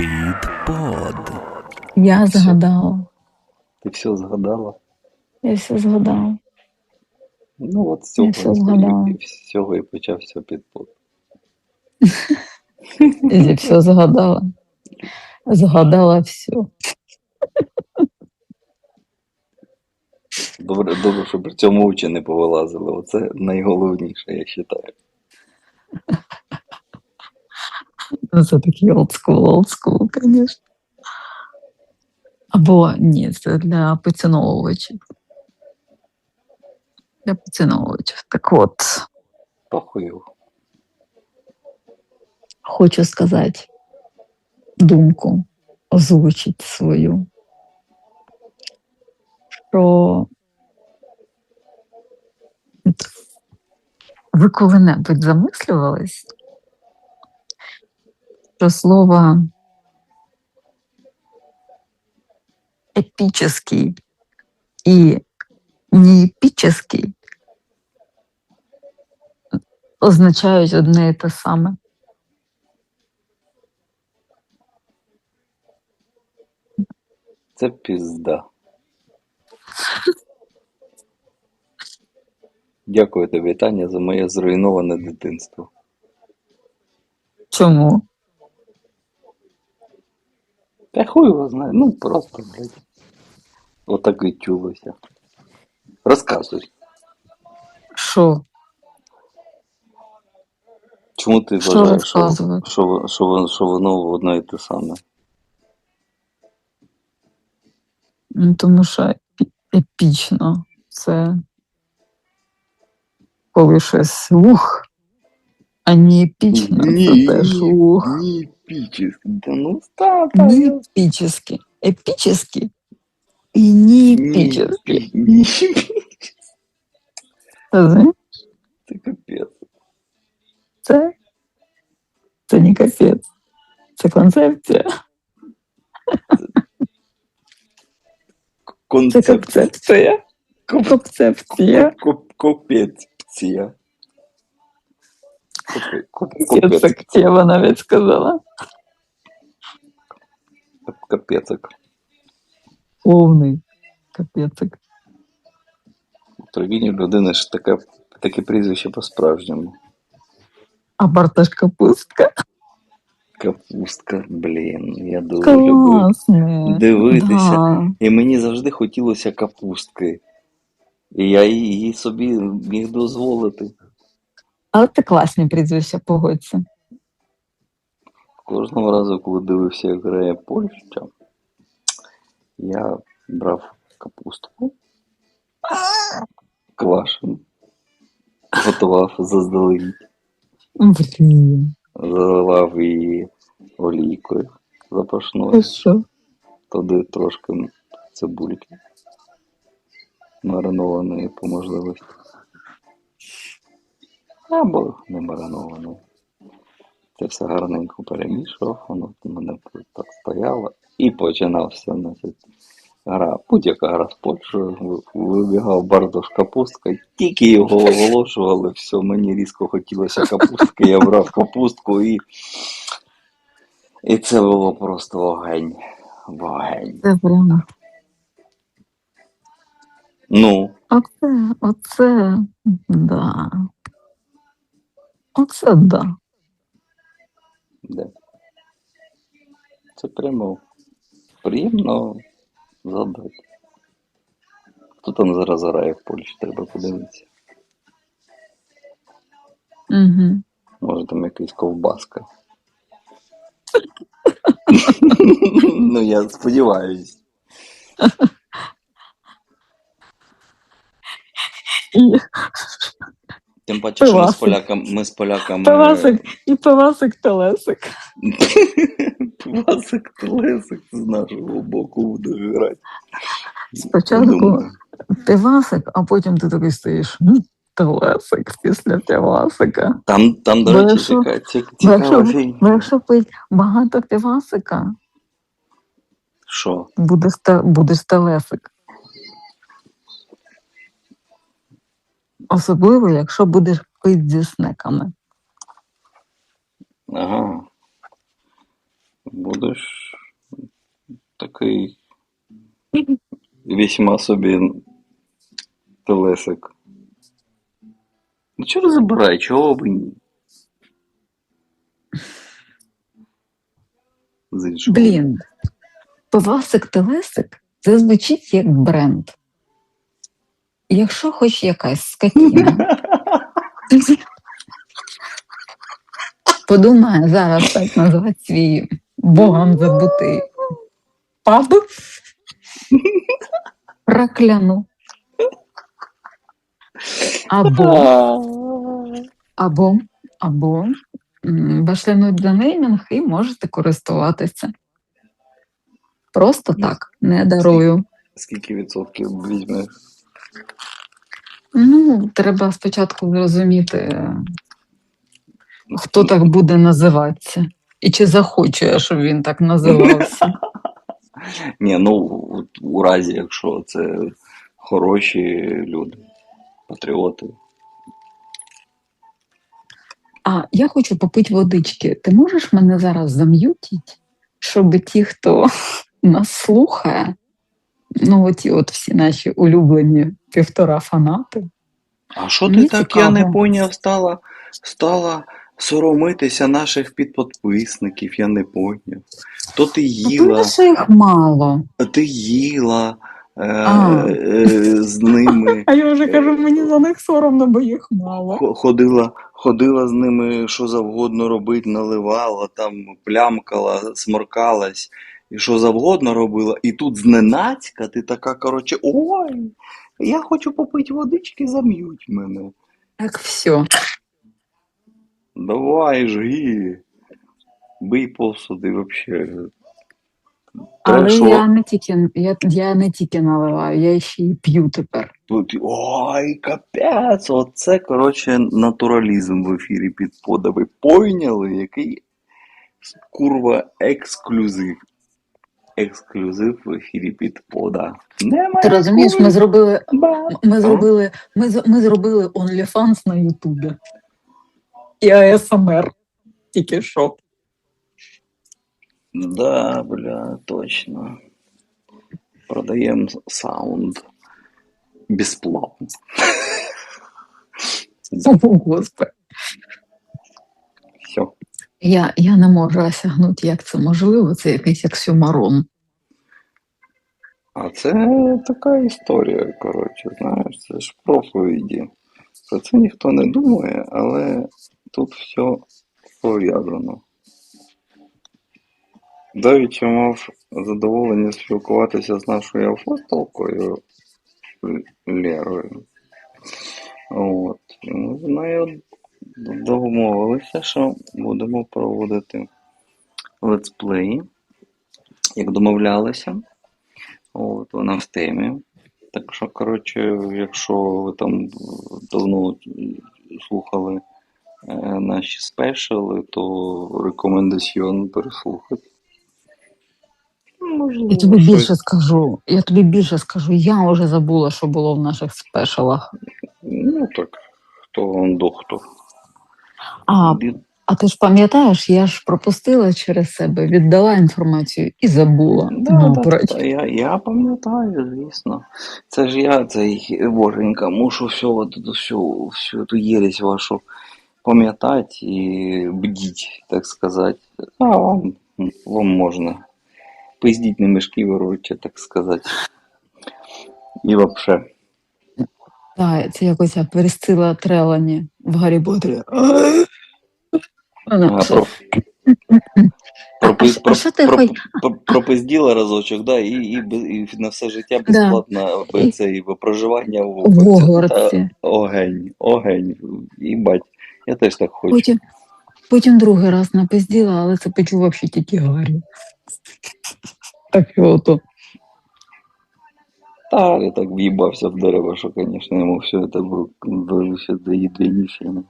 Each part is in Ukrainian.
Під под. Я Все. згадала. Ти все згадала? Я все згадала. Ну, от з цього, все згадала. і, з цього і почався підпот. Я все згадала. Згадала все. Добре, добре, що при цьому очі не повилазили. Оце найголовніше, я вважаю. Це такий олдскул, олдскул, звісно. Або ні, це для поціновувачів. Для поціновувачів. Так от, Похую. хочу сказати думку, озвучити свою. Що ви коли-небудь замислювались, що слово епічний і неепічний означають одне і те саме. Це пізда. Дякую тобі, Таня, за моє зруйноване дитинство. Чому? Та хуй його знає, ну просто, блядь. Отак і чулося. Розказуй, Що? чому ти Що вважаєш, що, розказувати? що, що, воно- що воно одно і те саме? Ну, тому що епі- епічно це коли щось ух, а не епічно, це теж ух. ні, пічі. Да ну, та, Не епічний. Епічний і не епічний. Ні, Це, це капець. це, це не капець. Це концепція. Це Концепція. концепція. Концепція. Коп- Копеція. Копе- коп- Капець, Копець. я навіть сказала. Капецик. Повний капецик. У Травіні в людини ж таке, таке прізвище по-справжньому. А Барташ капустка. Капустка, блін, я дуже люблю Класне. дивитися. Да. І мені завжди хотілося капустки. І я її її собі міг дозволити. Але це класні прізвища, погодься. Кожного разу, коли дивився, як грає Польща, я брав капустку, квашену, готував заздалегідь, Блін. заливав її олійкою запашною, що? туди трошки цибульки маринованої по можливості. Або не маринованої. Це все гарненько перемішував, воно в мене так стояло. І починався значить, гра, будь-яка гра з Польщею. Ви- Вибігав Бардош капустка, тільки його оголошували, все, мені різко хотілося капустки, я брав капустку і. І це було просто вогень. Вогень. Це прямо. Ну, Оце, оце, да. Оце да. де? Це прямо приємно згадати. Хто там зараз грає в Польщі, треба подивитися. Угу. Може там якийсь ковбаска. ну, я сподіваюсь. Тим паче, що ми з поляками. Ми з поляками. пивасик, і пивасик телесик. Пивасик Телесик з нашого боку буде грати. Спочатку пивасик, а потім ти такий стоїш. Телесик після пивасика. Там, там, до речі, цікава, якщо, цікава фігня. якщо пить багато пивасика, Що? буде, ста- будеш Особливо, якщо будеш пити зі снеками. Ага. Будеш такий весьма собі телесик. Ну чого забирай, чого б ні? Блін, Пивасик Телесик це звучить як бренд. Якщо хоч якась скотіна. Подумає зараз так назвати свій богом забутий паб. Прокляну. Або, або, або башлянуть за неймінг і можете користуватися. Просто так, не дарую. Скільки відсотків візьмеш? Ну, треба спочатку зрозуміти, хто так буде називатися. І чи захоче, я, щоб він так називався. Ні, ну у разі, якщо це хороші люди, патріоти. А я хочу попити водички. Ти можеш мене зараз зам'ютити, щоб ті, хто нас слухає, ну оті от всі наші улюблені півтора фанати. А що Мені ти так, я не поняв, стала, стала соромитися наших підподписників, я не поняв. То ти їла, що їх мало. ти їла е, А. е, з ними, А я вже кажу, мені за них соромно, бо їх мало. хо- ходила, ходила з ними що завгодно робити, наливала, там плямкала, сморкалась, і що завгодно робила. І тут зненацька ти така, коротше, ой, я хочу попити водички, зам'ють мене. Так все. Давай, жги. Бий посуди вообще. Але Трешова. я не тільки я, я не тільки наливаю, я ще й п'ю тепер. Тут, ой, капець, оце, коротше, натуралізм в ефірі під пода. Пойняли, який курва ексклюзив. Ексклюзив в ефірі під пода. Ти розумієш, ми зробили, ми зробили, ми, ми зробили OnlyFans на Ютубі. І АСМР. Тільки що. Да, бля, точно. Продаємо саунд безплатно. О, Господи. Я, я не можу осягнути, як це можливо, це якийсь оксюмарон. А це така історія, коротше, знаєш, це ж проповіді. Про це ніхто не думає, але тут все пов'язано. Давіча мав задоволення спілкуватися з нашою апостолкою Лерою. От. З нею домовилися, що будемо проводити летсплеї, як домовлялися. От, вона в темі. Так що, коротше, якщо ви там давно слухали е, наші спешали, то рекомендаціон переслухати. Можливо, Я тобі щось- більше скажу. Я тобі більше скажу. Я вже забула, що було в наших спешалах. Ну так, хто он доктор. А, а ти ж пам'ятаєш, я ж пропустила через себе, віддала інформацію і забула. Да, ну, да, про- да, я, я пам'ятаю, звісно. Це ж я, цей боженька, мушу всю, всю, всю эту єресь вашу пам'ятати і бдіть, так сказати. А вам, вам можна. Пиздіть на мішки вороча, так сказати. І вообще. Так, це якось я перестила трелані в Гаррі Поттері. Вона про, пропи- а що ти про- хоч- про- пропизділа разочок, да, і, і, без- і на все життя безплатно І- це, і проживання в в. Та Огень, огень, їбать. Я теж так хочу. Потім, потім другий раз напизділа, але це почув взагалі тільки Гаррі. Так і ото. Та, я так в'їбався в дерево, що, звісно, йому все це в рук все до єдині фіни.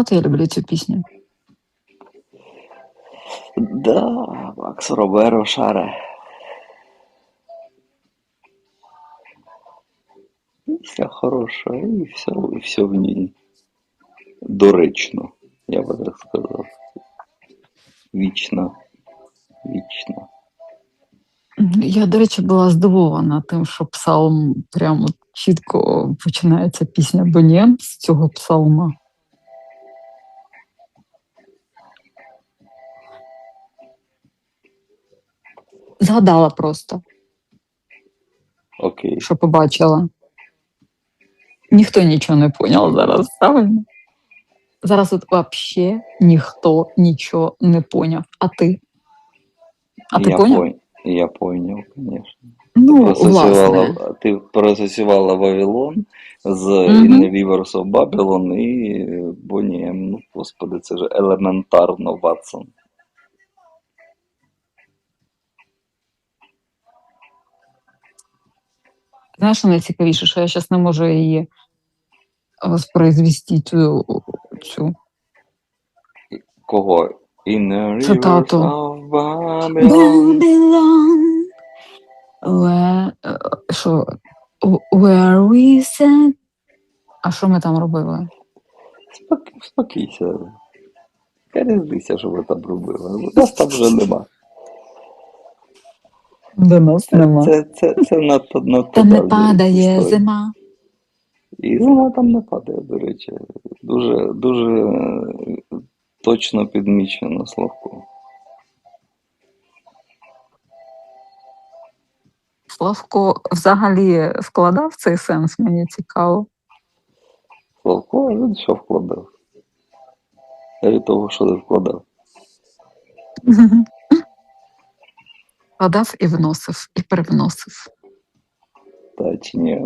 От я люблю цю пісню. Да, Макс Роберо шаре. пісня хороша, і все, і все в ній Доречно, я би так сказав. Вічно. Вічно. Я, до речі, була здивована тим, що псалм прямо чітко починається пісня Бонєн з цього псалма. Згадала просто, Окей. що побачила. Ніхто нічого не поняв зараз, правильно? Зараз от взагалі ніхто нічого не поняв. А ти? А ти я поняв? пон- Я поняв, звісно. Ну, ти прососювала Вавилон з the of Babylon і M. Ну, господи, це ж елементарно, Ватсон. Знаєш, що найцікавіше, що я зараз не можу її воспроизвести цю, цю. Кого? In the Rivers Цитату. of Babylon. Babylon, where, е, що, where we sat. А що ми там робили? Спок- Спокійся. Різниця, що ви там робили. Нас там вже нема. До нас нема. Це, це, це надто, надто Там не давня падає історія. зима. І зима там не падає, до речі. Дуже, дуже е, точно підмічено Славко. Славко взагалі вкладав цей сенс, мені цікаво. Славко, а він що вкладав? Я від того, що не вкладав. Вкладав і вносив, і привносив. Та чи ні,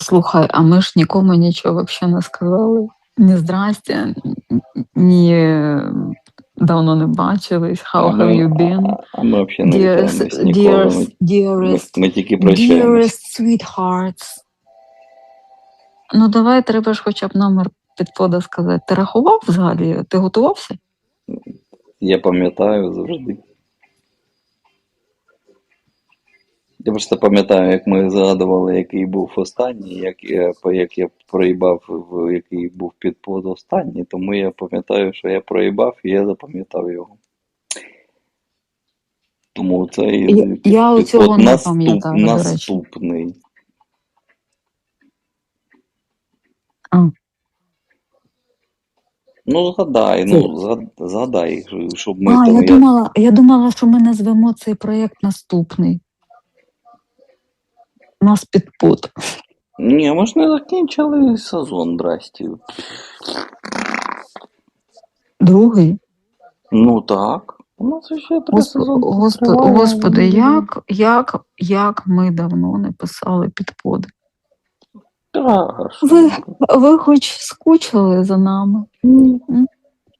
Слухай, а ми ж нікому нічого взагалі не сказали. Ні здрастя, ні давно не бачились. How а have ми, you been? а, ми взагалі не Dearest. Ми, dearest, ми, ми тільки dearest sweethearts. Ну, давай треба ж хоча б номер підпода сказати. Ти рахував взагалі? Ти готувався? Я пам'ятаю завжди. Я просто пам'ятаю, як ми згадували, який був останній, як я, як я проїбав, який був підпод останній, тому я пам'ятаю, що я проїбав і я запам'ятав його. Тому це і Я- я підпод цього не наступ- пам'ятаю, наступний. А. Ну, згадай, ну, згадай, щоб ми а, там. я я- думала, я думала, що ми назвемо цей проєкт наступний. Нас підпод. Ні, ми ж не закінчили сезон, здрасті. Другий. Ну так. У нас ще три Госп... сезони. Госп... Господи, як, як, як ми давно не писали підподи. Так, Ви- ви? Хоч скучили за нами? Ні,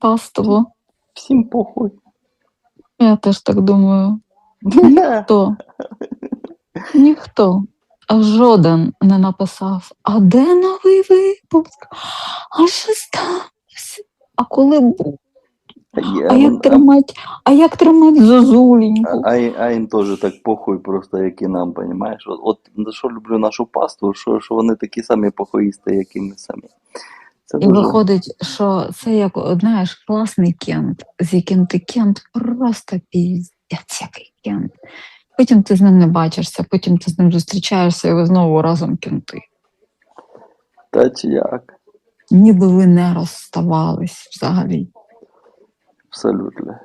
Паство. всім похуй. Я теж так думаю. Ніхто. Ніхто. А жоден не написав, а де новий випуск? А що сталося? А коли був? А як тримать, а як тримать зозуленьку? А, а, а їм теж так похуй, просто як і нам, понімаєш? От, от за що люблю нашу пасту, що, що вони такі самі похуїсти, як і ми самі. Це І дуже... виходить, що це як, знаєш, класний кент, з яким ти кент просто піздець, який кент. Потім ти з ним не бачишся, потім ти з ним зустрічаєшся, і ви знову разом кенти. Та чи як? Ніби ви не розставались взагалі. Абсолютно.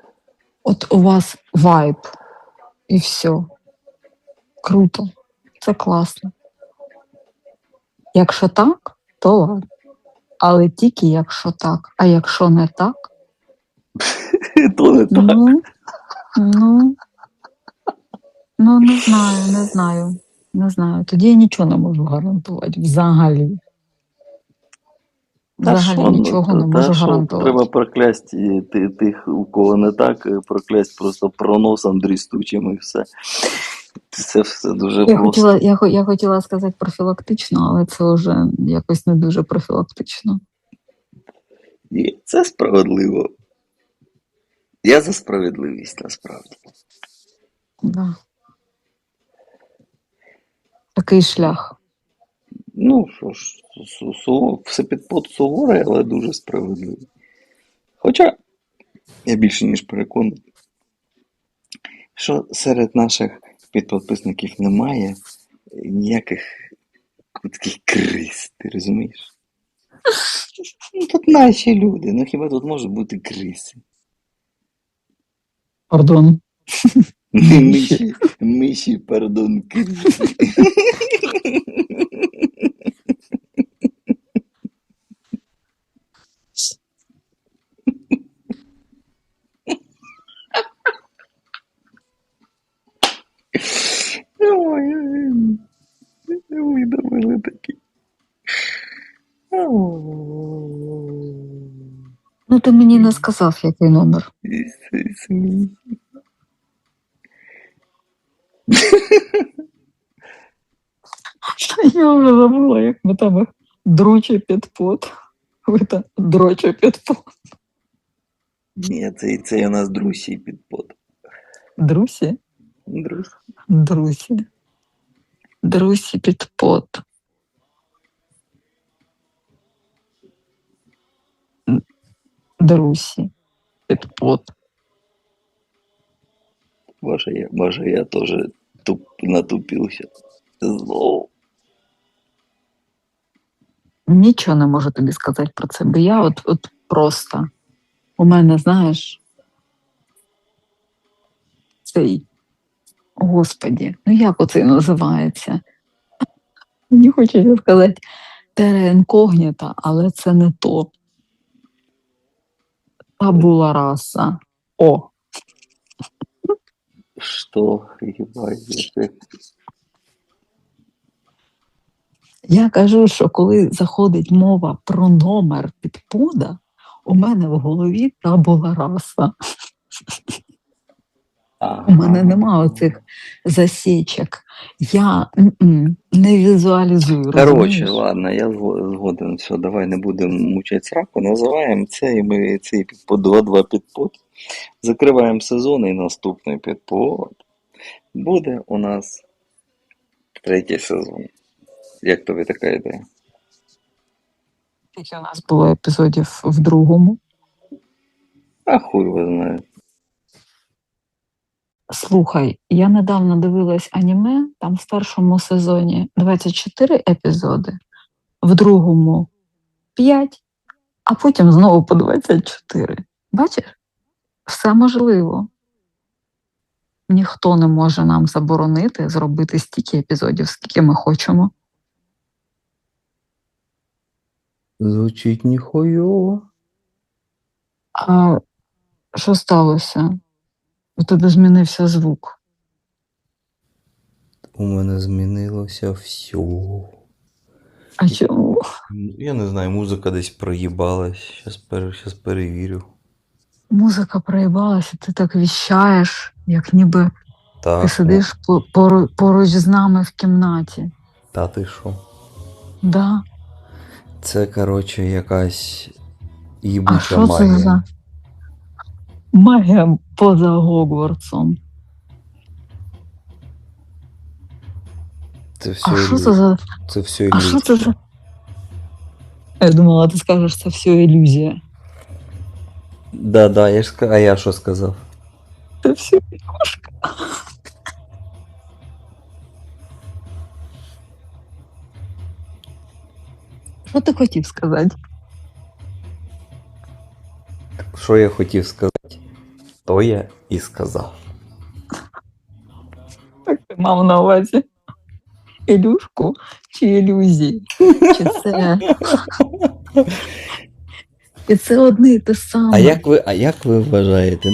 От у вас вайб, і все. Круто. Це класно. Якщо так, то ладно. Але тільки якщо так. А якщо не так, То не так. ну, ну, ну не знаю, не знаю. Не знаю. Тоді я нічого не можу гарантувати. Взагалі. Та Взагалі що, ну, нічого та- не та можу що, гарантувати. Треба проклясти ти- тих, у кого не так, е, проклясть просто проносом дрістучим і все. Це все дуже Я просто. хотіла, я, хо- я хотіла сказати профілактично, але це вже якось не дуже профілактично. І це справедливо. Я за справедливість насправді. Да. Такий шлях. Ну, що ж, су- су- все підпод суворий, але дуже справедливий. Хоча я більше ніж переконаний, що серед наших підписників немає ніяких таких криз, ти розумієш? Ну, тут наші люди, ну хіба тут можуть бути криси? Пардон. Миші, миші, пардон, криси. Ой, ой, ой, видавили такі. Ну, ти мені не сказав, який номер. Сміх. Я вже забула, як ми там їх дручі під пот. Ви там дрочі під пот. Ні, це, це у нас друсі підпод. Друсі? Друсі. Друсі. Друсі під пот. Друсі під пот. Боже, я, боже, я тоже туп, натупился. Зло. Нічого не можу тобі сказати про це, бо я от, от просто у мене, знаєш, цей, господі, ну як оце називається? Мені хочеться сказати тере інкогніта, але це не то. Табула раса. О, Что, ебать, я я кажу, що коли заходить мова про номер підпода, у мене в голові табула раса. У мене нема оцих засічок. Я не візуалізую. Розумієш? ладно, я згоден. Все, давай не будемо мучити сраку. Називаємо цей ми цей підпод 2-2 підпод. Закриваємо сезон і наступний підпод. Буде у нас третій сезон. Як тобі така ідея? Скільки у нас було епізодів в другому. А хуй його знає. Слухай, я недавно дивилась аніме, там в першому сезоні 24 епізоди, в другому 5, а потім знову по 24. Бачиш? Все можливо. Ніхто не може нам заборонити зробити стільки епізодів, скільки ми хочемо. Звучить ніхуйово. А що сталося? У тебе змінився звук. У мене змінилося все. А чому? Я не знаю, музика десь проїбалась. Щас, пер... Щас перевірю. Музика проїбалася, ти так віщаєш, як ніби Так, ти сидиш по- поруч з нами в кімнаті. Та ти що? Да. Це, коротше, якась А їбуча що це магія. за магія поза Гогвартсом? Це все, А що ілю- це за. це все А що це ілюзія. за. Я думала, ти скажеш, це все ілюзія. Да, да, я ж ска- А я що сказав? Це все ігрушка. Що ти хотів сказати? Що я хотів сказати? То я і сказав. Так ти мав на увазі? Ілюшку чи ілюзії? Чи це. І це одне і те саме. А як ви, а як ви вважаєте?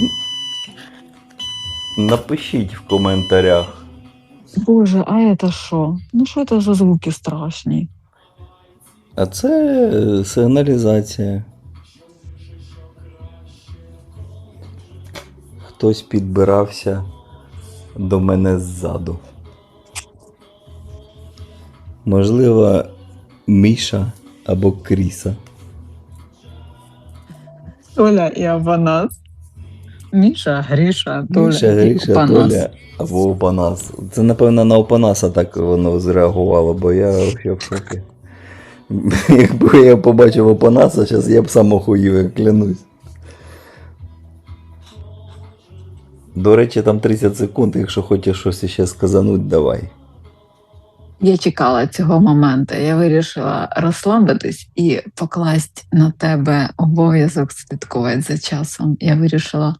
Напишіть в коментарях. Боже, а це що? Ну що це за звуки страшні? А це е, сигналізація. Хтось підбирався до мене ззаду. Можливо, Міша або Кріса. Толя і Аванас. Міша, Гріша, Толя Міша, Гріша, Опанас. Толя або Опанас. Це, напевно, на Опанаса так воно зреагувало, бо я взагалі в шокі. Якби я побачив Опанаса, зараз я б сам охуїв, я клянусь. До речі, там 30 секунд, якщо хочеш щось ще сказануть, давай. Я чекала цього моменту. Я вирішила розслабитись і покласти на тебе обов'язок слідкувати за часом. Я вирішила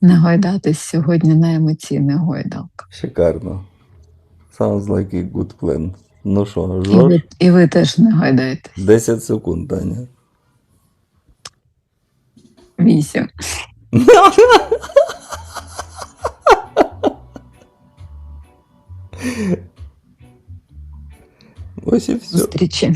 не гойдатись сьогодні на емоційних гойдалках. Шикарно. Sounds like a good plan. Ну що, І ви, і ви теж не гайдаєте. 10 секунд, Таня. Вісім. Ось і все. Зустрічі.